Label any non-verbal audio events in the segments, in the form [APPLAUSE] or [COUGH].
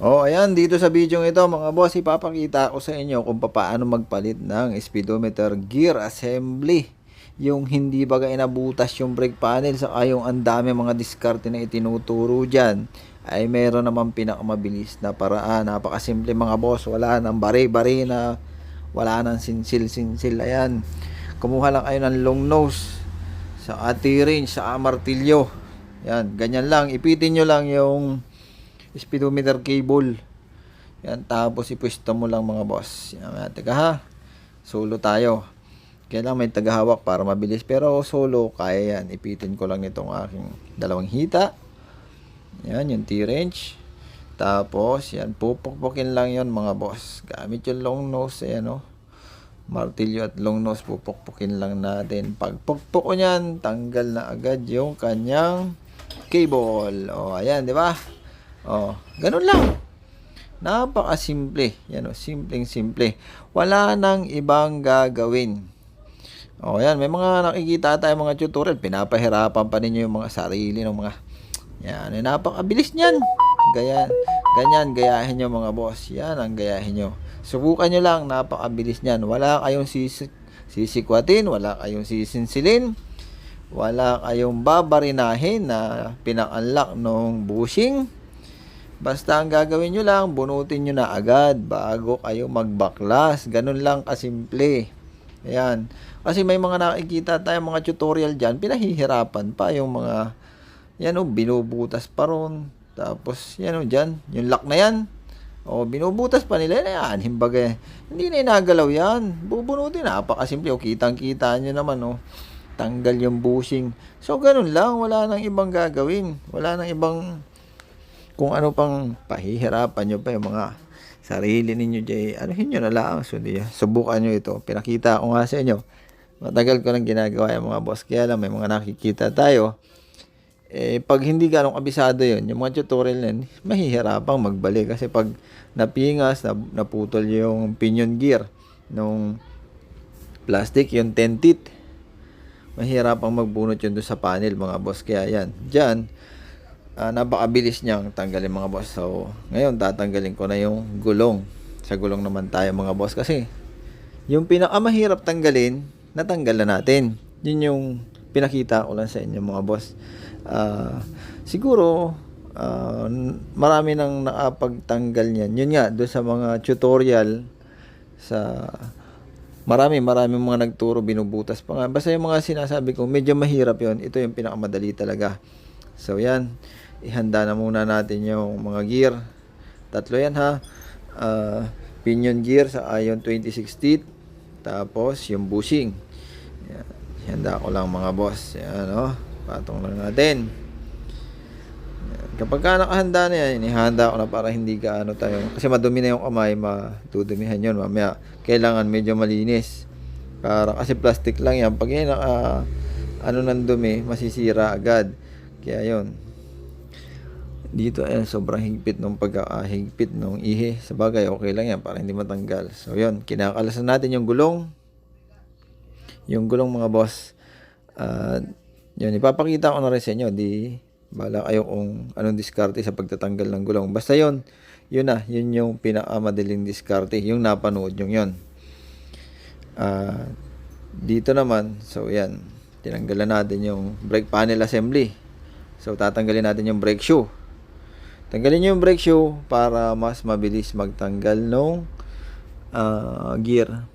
Oh, ayan, dito sa video ito mga boss, ipapakita ko sa inyo kung paano magpalit ng speedometer gear assembly. Yung hindi baga inabutas yung brake panel sa yung ang dami mga diskarte na itinuturo dyan ay meron naman pinakamabilis na paraan. Napakasimple mga boss, wala nang bari-bari na wala nang sinsil-sinsil. Ayan, kumuha lang kayo ng long nose sa ati range, sa martilyo. Yan, ganyan lang. Ipitin nyo lang yung speedometer cable. Yan, tapos ipwesto mo lang mga boss. Yan, teka ha. Solo tayo. Kailangan may tagahawak para mabilis. Pero solo, kaya yan. Ipitin ko lang itong aking dalawang hita. Yan, yung T-wrench. Tapos, yan, pupukpukin lang yon mga boss. Gamit yung long nose, ayan o. Martilyo at long nose, pupukpukin lang natin. Pag pukpuk ko niyan, tanggal na agad yung kanyang cable. O, ayan, di ba? Oh, ganun lang. Napakasimple. Yan o, simpleng simple. Wala nang ibang gagawin. O, yan. May mga nakikita tayo mga tutorial. Pinapahirapan pa ninyo yung mga sarili ng mga... Yan. Eh, napakabilis niyan. Gaya, ganyan, gayahin nyo mga boss. Yan ang gayahin nyo. Subukan nyo lang. Napakabilis niyan. Wala kayong sisik, sisikwatin. Wala kayong sisinsilin. Wala kayong babarinahin na pinaka-unlock nung bushing. Basta ang gagawin nyo lang, bunutin nyo na agad bago kayo magbaklas. Ganun lang kasimple. Ayan. Kasi may mga nakikita tayo mga tutorial dyan, pinahihirapan pa yung mga, yan o, binubutas pa ron. Tapos, yan o, dyan, yung lock na yan. O, binubutas pa nila yan. Himbaga, hindi na inagalaw yan. Bubunutin, napakasimple. O, kitang-kita nyo naman, o. Tanggal yung bushing. So, ganun lang. Wala nang ibang gagawin. Wala nang ibang kung ano pang pahihirapan nyo pa yung mga sarili ninyo dyan, ano nyo na lang. So, di, subukan nyo ito. Pinakita ko nga sa inyo. Matagal ko nang ginagawa yung mga boss. Kaya lang may mga nakikita tayo. Eh, pag hindi ganong kabisado yun, yung mga tutorial na mahihirapang magbalik. Kasi pag napingas, na, naputol yung pinion gear nung plastic, yung 10 teeth, mahirapang magbunot yun doon sa panel mga boss. Kaya yan, dyan, uh, napakabilis niyang tanggalin mga boss. So, ngayon tatanggalin ko na yung gulong. Sa gulong naman tayo mga boss kasi yung pinakamahirap tanggalin, natanggal na natin. Yun yung pinakita ko lang sa inyo mga boss. Uh, siguro uh, marami nang nakapagtanggal niyan. Yun nga do sa mga tutorial sa marami marami mga nagturo binubutas pa nga. Basta yung mga sinasabi ko medyo mahirap yon. Ito yung pinakamadali talaga. So yan ihanda na muna natin yung mga gear. Tatlo yan ha. Uh, pinion gear sa Ion 26 teeth. Tapos yung bushing. Yan. Ihanda ko lang mga boss. Yan o. Oh. Patong lang natin. Kapag ka nakahanda na yan, ihanda ko na para hindi ka ano tayo. Kasi madumi na yung kamay, matudumihan yun. Mamaya, kailangan medyo malinis. Para, kasi plastic lang yan. Pag yan naka, ano nang dumi, masisira agad. Kaya yun, dito ay sobrang higpit nung pagkahigpit nung ihe sa bagay okay lang yan para hindi matanggal. So yun kinakalasan natin yung gulong. Yung gulong mga boss. Uh, yun ipapakita ko na rin sa inyo. Di bala kayo kung anong diskarte sa pagtatanggal ng gulong. Basta yun yun na yun yung pinakamadaling diskarte. Yung napanood yung yun. Uh, dito naman so yan tinanggalan natin yung brake panel assembly so tatanggalin natin yung brake shoe Tanggalin yung brake shoe para mas mabilis magtanggal ng uh, gear.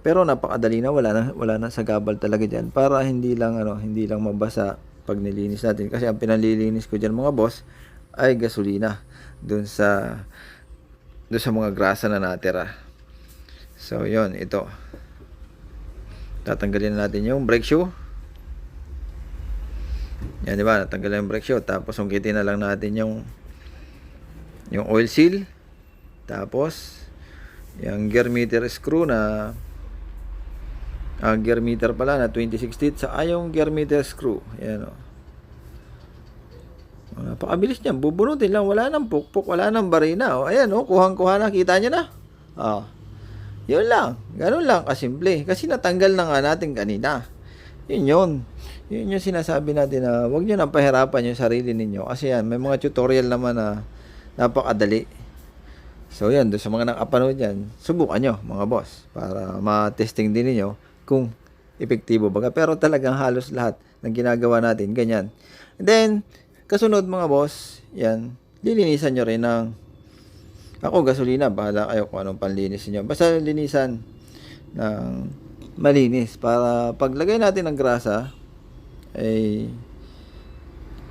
Pero napakadali na wala na wala na sa gabal talaga diyan para hindi lang ano, hindi lang mabasa pag nilinis natin kasi ang pinalilinis ko diyan mga boss ay gasolina dun sa dun sa mga grasa na natira. So, yon ito. Tatanggalin natin yung brake shoe. Yan, di ba? Natanggal yung brake shoe. Tapos, ungkitin na lang natin yung yung oil seal. Tapos yung gear meter screw na ang uh, gear meter pala na 26 teeth. Sa ayong gear meter screw. Yan o oh. napakabilis niyan. Bubunutin lang. Wala nang pukpuk. Wala nang barina. O oh. ayan o oh, kuhang kuha na. Kita nyo na? Oh. yun lang. Ganun lang kasimple. Kasi natanggal na nga natin kanina yun yun yun yung sinasabi natin na huwag nyo nang pahirapan yung sarili ninyo kasi yan may mga tutorial naman na napakadali. So yan, doon sa mga nakapanood yan, subukan nyo mga boss para ma-testing din ninyo kung epektibo baga. Pero talagang halos lahat ng ginagawa natin, ganyan. And then, kasunod mga boss, yan, lilinisan nyo rin ng ako gasolina, bahala kayo kung anong panlinis niyo. Basta linisan ng malinis. Para paglagay natin ng grasa ay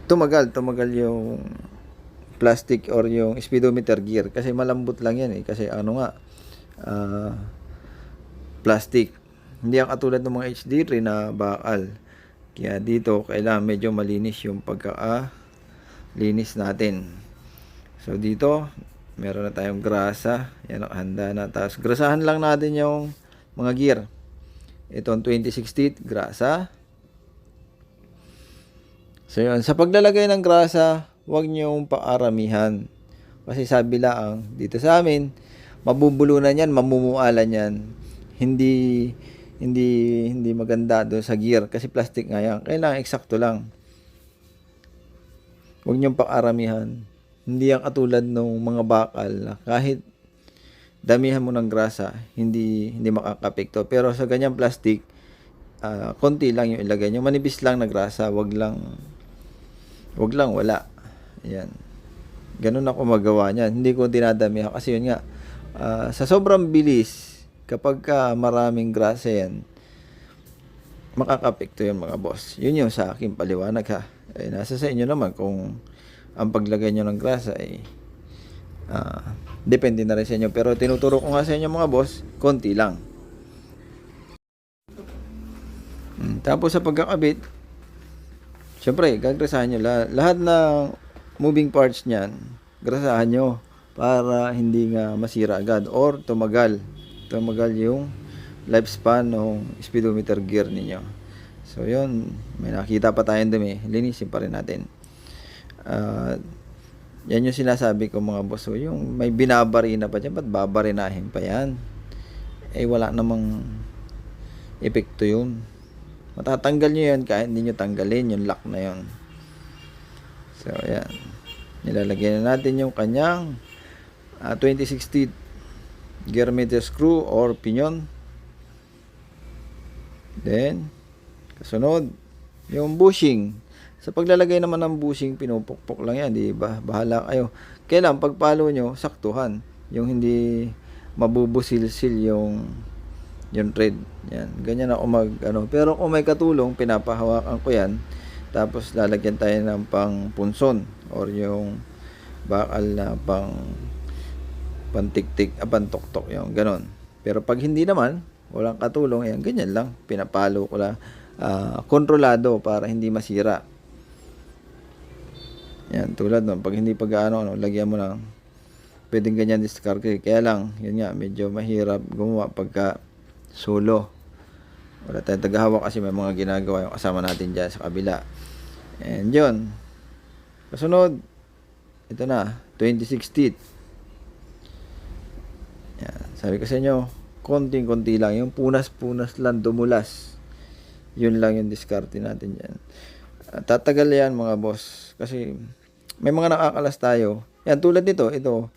tumagal, tumagal yung plastic or yung speedometer gear. Kasi malambot lang yan eh. Kasi ano nga ah, plastic. Hindi ang katulad ng mga HD3 na bakal. Kaya dito kailangan medyo malinis yung pagka linis natin. So dito meron na tayong grasa. Yan handa na. Tapos grasahan lang natin yung mga gear itong 2060 grasa So yun, sa paglalagay ng grasa, huwag niyong paaramihan. Kasi sabi lang, dito sa amin, mabubulunan yan, mamumualan yan. Hindi, hindi, hindi maganda doon sa gear kasi plastic nga yan. Kailangan eksakto lang. Huwag niyong paaramihan. Hindi yan katulad ng mga bakal kahit damihan mo ng grasa, hindi hindi makakapekto. Pero sa ganyang plastic, ah, konti lang yung ilagay niyo. Manipis lang na grasa, wag lang wag lang wala. Ayan. Ganun ako magawa niyan. Hindi ko dinadamihan kasi yun nga ah, sa sobrang bilis kapag ka maraming grasa yan makakapekto yun mga boss. Yun yung sa akin paliwanag ha. Eh, nasa sa inyo naman kung ang paglagay nyo ng grasa ay ah, depende na rin sa inyo. Pero tinuturo ko nga sa inyo mga boss, konti lang. Mm, Tapos sa pagkakabit, syempre, gagrasahan nyo lahat. Lahat ng moving parts niyan, grasahan nyo para hindi nga masira agad or tumagal. Tumagal yung lifespan ng speedometer gear ninyo. So, yun. May nakita pa tayong dumi. Linisin pa rin natin. Ah, yan yung sinasabi ko mga boss. So, yung may binabarina pa dyan, ba't babarinahin pa yan? Eh, wala namang epekto yun. Matatanggal nyo yan kahit hindi nyo tanggalin yung lock na yun. So, ayan. Nilalagyan na natin yung kanyang ah, 2060 gear meter screw or pinion. Then, kasunod, yung bushing. Sa paglalagay naman ng bushing, pinupukpok lang yan, di ba? Bahala kayo. Kailan, pagpalo nyo, saktuhan. Yung hindi mabubusilsil yung yung thread. Yan. Ganyan ako mag, ano. Pero kung may katulong, pinapahawakan ko yan. Tapos, lalagyan tayo ng pang punson or yung bakal na pang pantiktik, ah, pantoktok yung ganon. Pero pag hindi naman, walang katulong, yan, ganyan lang. Pinapalo ko lang. ah, kontrolado para hindi masira. Yan, tulad nun. Pag hindi pag ano, lagyan mo lang. Pwedeng ganyan discarte. Kaya lang, yun nga, medyo mahirap gumawa pagka solo. Wala tayong tagahawak kasi may mga ginagawa yung kasama natin dyan sa kabila. And yun. Kasunod, ito na, 2060. Yan, sabi ko sa inyo, konting-konti lang. Yung punas-punas lang, dumulas. Yun lang yung diskarte natin dyan. At tatagal yan mga boss. Kasi may mga nakakalas tayo. Yan, tulad nito, ito,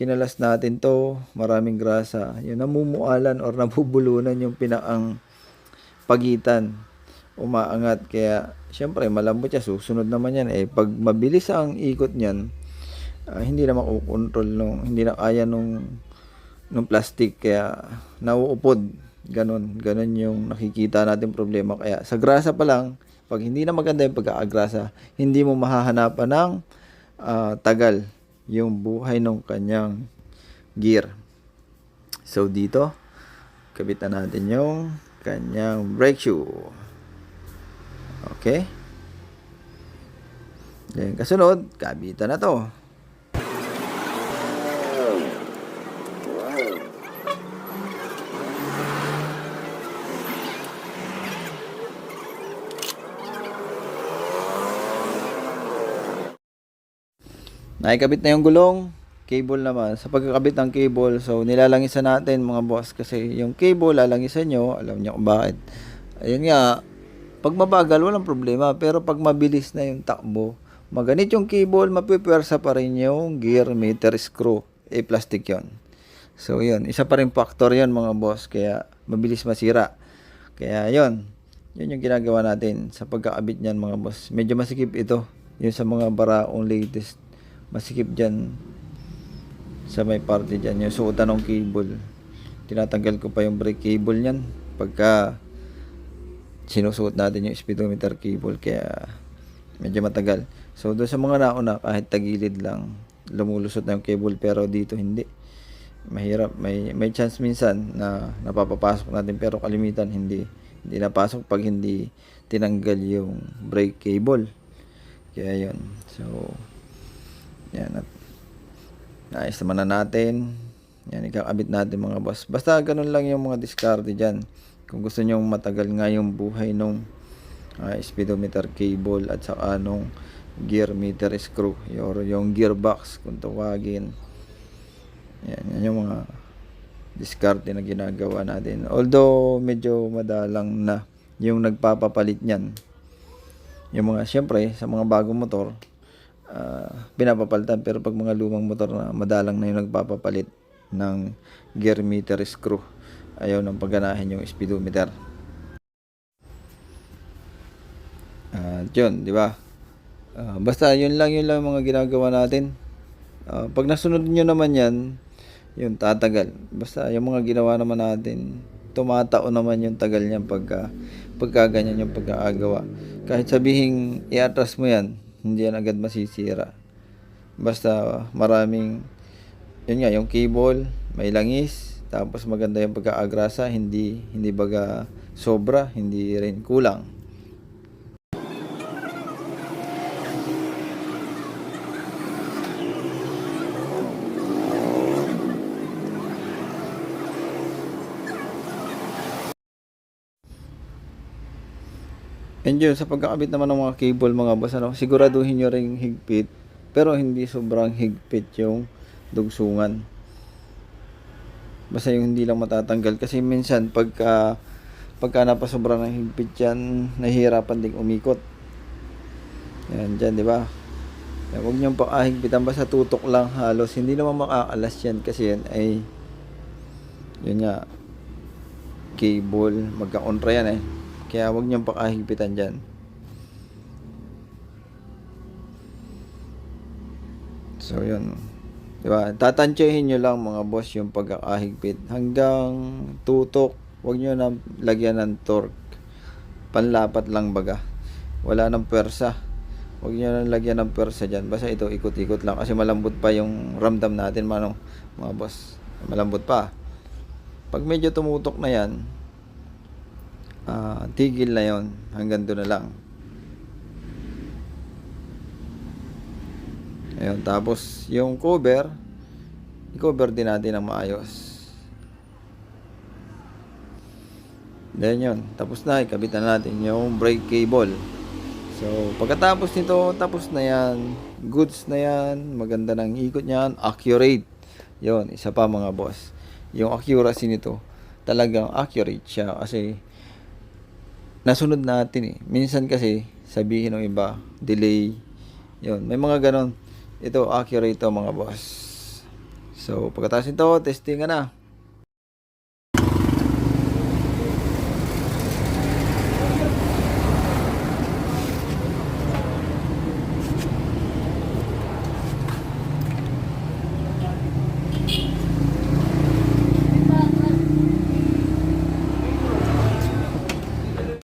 kinalas natin to, maraming grasa. Yung namumualan or [LAUGHS] nabubulunan yung pinaang pagitan. Umaangat. Kaya, syempre, malambot siya. Susunod naman yan. Eh, pag mabilis ang ikot niyan, ah, hindi na makukontrol nung, hindi na kaya nung, nung plastic. Kaya, nauupod. Ganon. Ganon yung nakikita natin problema. Kaya, sa grasa pa lang, pag hindi na maganda yung pagkakagrasa, hindi mo mahahanapan ng ah, tagal yung buhay ng kanyang gear. So dito, kabitan natin yung kanyang brake shoe. Okay? Then kasunod, kabitan na to. Nakikabit na yung gulong, cable naman. Sa pagkakabit ng cable, so nilalangisan natin mga boss kasi yung cable lalangisan nyo, alam niyo kung bakit. Ayun nga, pag mabagal walang problema, pero pag mabilis na yung takbo, maganit yung cable, mapipwersa pa rin yung gear meter screw. eh plastic yon. So yun, isa pa rin factor yon mga boss, kaya mabilis masira. Kaya yon, yun yung ginagawa natin sa pagkakabit niyan mga boss. Medyo masikip ito, yun sa mga baraong latest. Masikip dyan sa may parte dyan, yung suotan ng cable. Tinatanggal ko pa yung brake cable niyan pagka sinusuot natin yung speedometer cable kaya medyo matagal. So doon sa mga nauna kahit tagilid lang lumulusot na yung cable pero dito hindi. Mahirap may may chance minsan na napapapasok natin pero kalimitan hindi hindi napasok pag hindi tinanggal yung brake cable. Kaya yun. So yan at naayos naman na natin. Yan, ikakabit natin mga boss. Basta ganun lang yung mga diskarte dyan. Kung gusto nyo matagal nga yung buhay nung ah, speedometer cable at saka nung gear meter screw or yung gearbox kung tawagin. Yan, yan yung mga diskarte na ginagawa natin. Although medyo madalang na yung nagpapapalit niyan. Yung mga, syempre, sa mga bagong motor, ah, pinapapalitan. Pero pag mga lumang motor na madalang na yung nagpapapalit ng gear meter screw, ayaw nang pagganahin yung speedometer. At yun, di ba? Ah, basta yun lang yun lang mga ginagawa natin. Ah, pag nasunod nyo naman yan, yun tatagal. Basta yung mga ginawa naman natin, tumatao naman yung tagal niya pagka, pagka ganyan yung pagkakagawa. Kahit sabihin iatras mo yan, hindi yan agad masisira. Basta maraming, yun nga, yung cable, may langis, tapos maganda yung pagkaagrasa, hindi, hindi baga sobra, hindi rin kulang. And yun, sa pagkakabit naman ng mga cable mga boss, ano, siguraduhin nyo ring higpit, pero hindi sobrang higpit yung dugsungan. Basta yung hindi lang matatanggal. Kasi minsan, pagka, pagka napasobra ng higpit yan, nahihirapan ding umikot. Yan, dyan, di ba? Huwag niyong pakahigpitan, basta tutok lang halos. Hindi naman makakalas yan kasi yan ay, yun nga, cable, magka-kontra yan eh. Kaya huwag niyong pakahigpitan dyan. So, yun. Diba? Tatansyahin nyo lang mga boss yung pagkakahigpit. Hanggang tutok, huwag nyo na lagyan ng torque. Panlapat lang baga. Wala ng pwersa. Huwag nyo na lagyan ng pwersa dyan. Basta ito, ikot-ikot lang. Kasi malambot pa yung ramdam natin, manong, mga boss. Malambot pa. Pag medyo tumutok na yan, ah, tigil na yon hanggang doon na lang. Ayun, tapos yung cover, i-cover din natin ng maayos. Then yun, tapos na, ikabit na natin yung brake cable. So, pagkatapos nito, tapos na yan. Goods na yan, maganda ng ikot niyan, accurate. Yon, isa pa mga boss. Yung accuracy nito, talagang accurate siya kasi nasunod natin eh. Minsan kasi, sabihin ng iba, delay. Yun, may mga ganon. Ito, accurate to mga boss. So, pagkatapos nito, testing na.